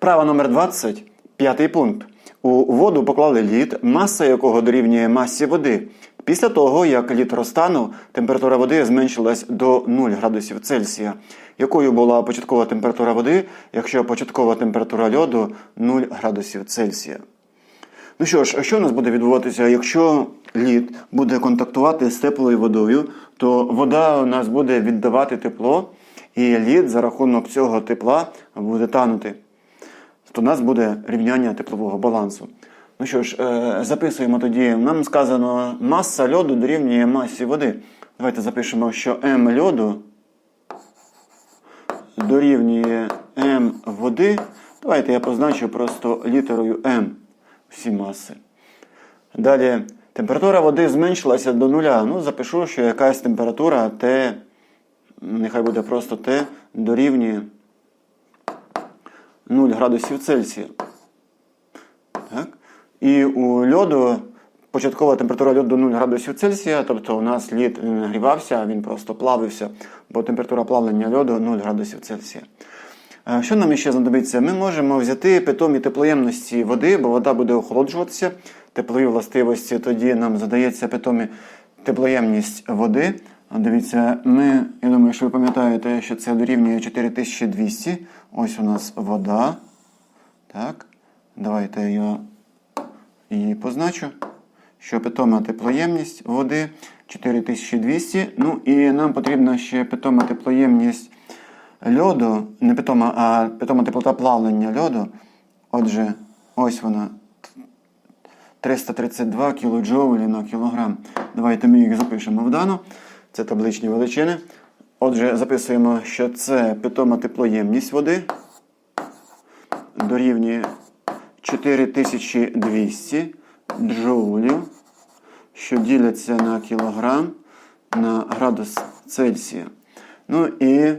Вправа номер 20, п'ятий пункт. У воду поклали лід, маса якого дорівнює масі води. Після того, як лід розтанув, температура води зменшилась до 0 градусів Цельсія. Якою була початкова температура води, якщо початкова температура льоду 0 градусів Цельсія? Ну що ж, а що у нас буде відбуватися, якщо лід буде контактувати з теплою водою, то вода у нас буде віддавати тепло, і лід за рахунок цього тепла буде танути. То у нас буде рівняння теплового балансу. Ну що ж, е, записуємо тоді. Нам сказано, маса льоду дорівнює масі води. Давайте запишемо, що М льоду дорівнює М води. Давайте я позначу просто літерою М всі маси. Далі, температура води зменшилася до нуля. Ну, запишу, що якась температура Т, нехай буде просто Т, дорівнює 0 градусів Цельсія. Так? І у льоду початкова температура льоду 0 градусів Цельсія, тобто у нас лід не нагрівався, він просто плавився, бо температура плавлення льоду 0 градусів Цельсія. Е, Що нам ще знадобиться? Ми можемо взяти питомі теплоємності води, бо вода буде охолоджуватися. Теплові властивості тоді нам задається питомі теплоємність води. Дивіться, ми, я думаю, що ви пам'ятаєте, що це дорівнює 4200. Ось у нас вода. Так, давайте я її позначу. Що питома теплоємність води 4200. Ну і нам потрібна ще питома теплоємність льоду, не питома, а питома теплота плавлення льоду. Отже, ось вона 332 кДж на кілограм. Давайте ми їх запишемо в дану. Це табличні величини. Отже, записуємо, що це питома теплоємність води дорівнює 4200 джоулів, що діляться на кілограм на градус Цельсія. Ну і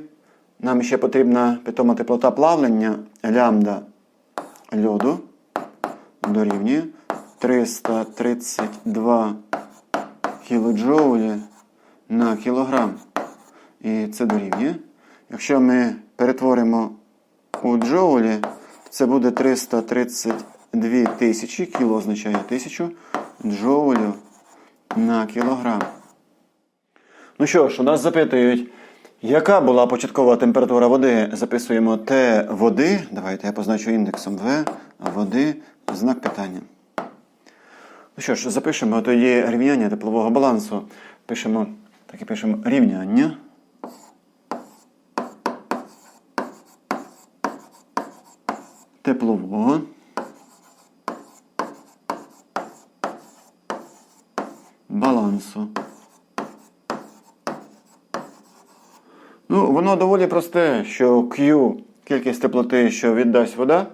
нам ще потрібна питома теплота плавлення лямбда льоду дорівнює 332 кілоджоулі на кілограм. І це дорівнює. Якщо ми перетворимо у джоулі, це буде 332 тисячі, кіло означає тисячу джоулів на кілограм. Ну що ж, у нас запитують, яка була початкова температура води? Записуємо Т води. Давайте я позначу індексом В води, знак питання. Ну що ж, запишемо тоді рівняння теплового балансу. Пишемо, так і пишемо рівняння. Теплового. Балансу. Ну, воно доволі просте, що Q, кількість теплоти, що віддасть вода,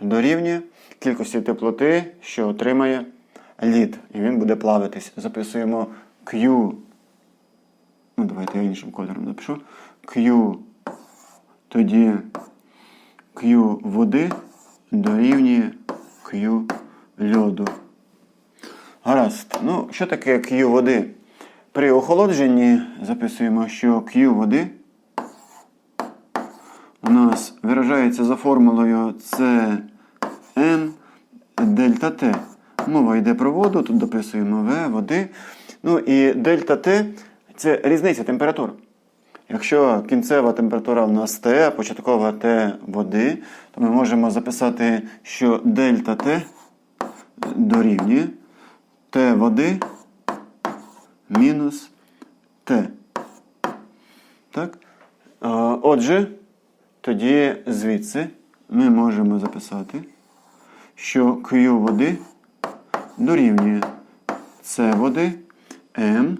дорівнює кількості теплоти, що отримає лід. І він буде плавитись. Записуємо Q. Ну, давайте я іншим кольором напишу. Q. Тоді Q води дорівнює Q льоду. Гаразд. Ну, що таке Q води? При охолодженні записуємо, що Q води у нас виражається за формулою CN дельта Т. Мова йде про воду, тут дописуємо В, води. Ну і дельта Т це різниця температур. Якщо кінцева температура у нас Т, а початкова Т води, то ми можемо записати, що дельта Т дорівнює Т води мінус Т. Так? Отже, тоді звідси ми можемо записати, що Q води дорівнює С води М.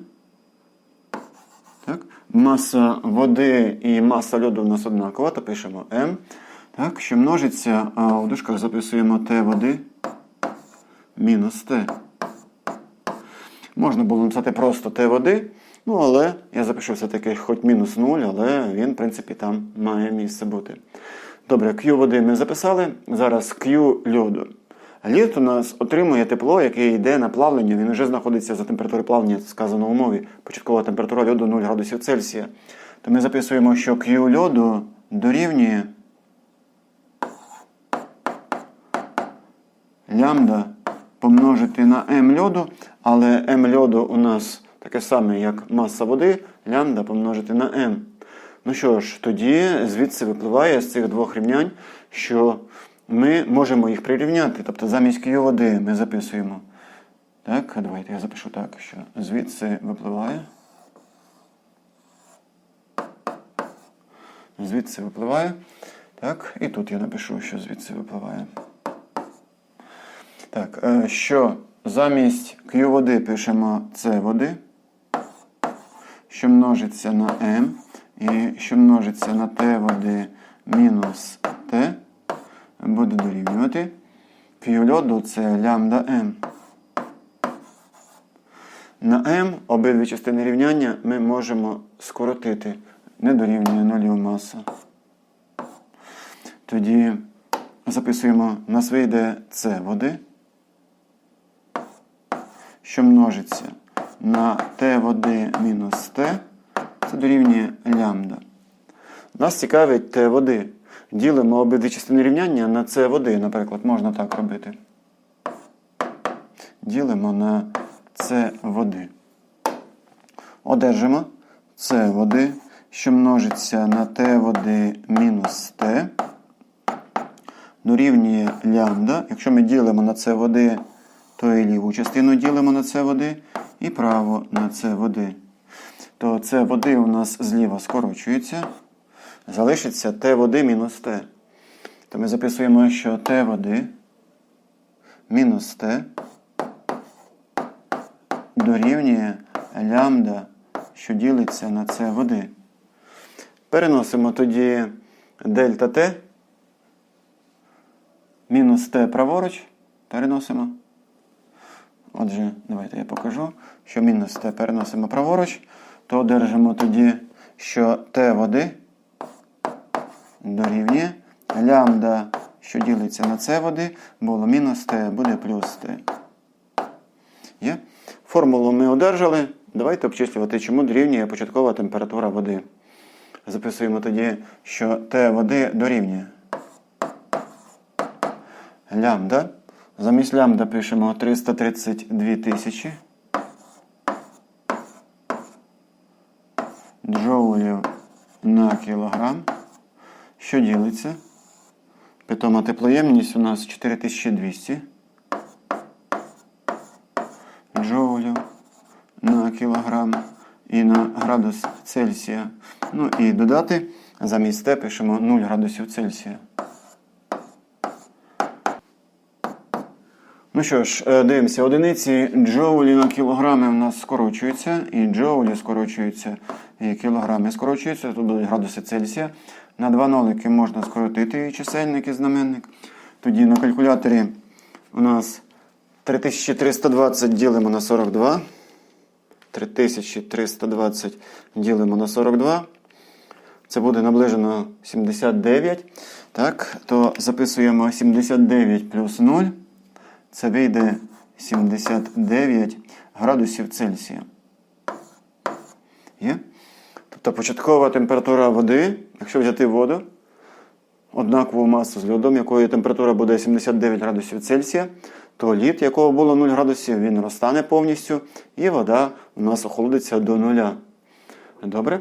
Маса води і маса льоду у нас однакова, то пишемо М. Так, що множиться, а у дужках записуємо Т води мінус Т. Можна було написати просто Т води, ну але я запишу все-таки хоч мінус 0, але він, в принципі, там має місце бути. Добре, Q води ми записали. Зараз Q льоду. Лід у нас отримує тепло, яке йде на плавлення. Він вже знаходиться за температурою плавлення, сказано в умові. Початкова температура льоду 0 градусів Цельсія. То ми записуємо, що Q льоду дорівнює лямбда помножити на М льоду, але М льоду у нас таке саме, як маса води, лямбда помножити на М. Ну що ж, тоді звідси випливає з цих двох рівнянь, що ми можемо їх прирівняти. Тобто замість Q води ми записуємо. Так, давайте я запишу так, що звідси випливає. Звідси випливає. Так, і тут я напишу, що звідси випливає. Так, е, що замість Q води пишемо С води, що множиться на М, і що множиться на Т води мінус буде дорівнювати. Q льоду це лямбда М. На m обидві частини рівняння ми можемо скоротити. Не дорівнює нулю маса. Тоді записуємо, у нас вийде С води, що множиться на Т води мінус Т, це дорівнює лямбда. Нас цікавить Т води. Ділимо обидві частини рівняння на С води, наприклад, можна так робити. Ділимо на С води. Одержимо С води, що множиться на Т води мінус Т. Дорівнює лямбда. Якщо ми ділимо на С води, то і ліву частину ділимо на С води, і право на С води. То С води у нас зліва скорочується. Залишиться Т води мінус Т. То ми записуємо, що Т води мінус Т дорівнює лямбда, що ділиться на С води. Переносимо тоді дельта Т. Мінус Т праворуч. Переносимо. Отже, давайте я покажу, що мінус Т переносимо праворуч, то одержимо тоді, що Т води дорівнює лямбда, що ділиться на С води, було мінус Т, буде плюс Т. Є? Формулу ми одержали. Давайте обчислювати, чому дорівнює початкова температура води. Записуємо тоді, що Т води дорівнює. Лямбда. Замість лямбда пишемо 332 тисячі. Джоулів на кілограм. Що ділиться? Питома теплоємність у нас 4200 джоулів на кілограм і на градус Цельсія. Ну і додати замість Т пишемо 0 градусів Цельсія. Ну що ж, е, дивимося, одиниці джоулі на кілограми у нас скорочуються, і джоулі скорочуються, і кілограми скорочуються, тут будуть градуси Цельсія. На два нолики можна скоротити чисельник і знаменник. Тоді на калькуляторі у нас 3320 ділимо на 42. 3320 ділимо на 42. Це буде наближено 79. Так, то записуємо 79 плюс 0. Це вийде 79 градусів Цельсія. Тобто початкова температура води, якщо взяти воду, однакову масу з льодом, якої температура буде 79 градусів Цельсія, то лід, якого було 0 градусів, він розтане повністю, і вода у нас охолодиться до нуля. Добре?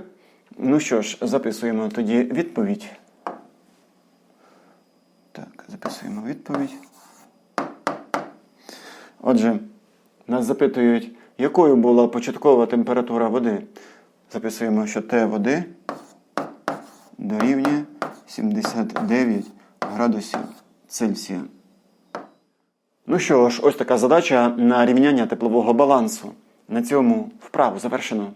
Ну що ж, записуємо тоді відповідь. Так, записуємо відповідь. Отже, нас запитують, якою була початкова температура води. Записуємо, що Т води дорівнює 79 градусів Цельсія. Ну що ж, ось така задача на рівняння теплового балансу. На цьому вправу завершено.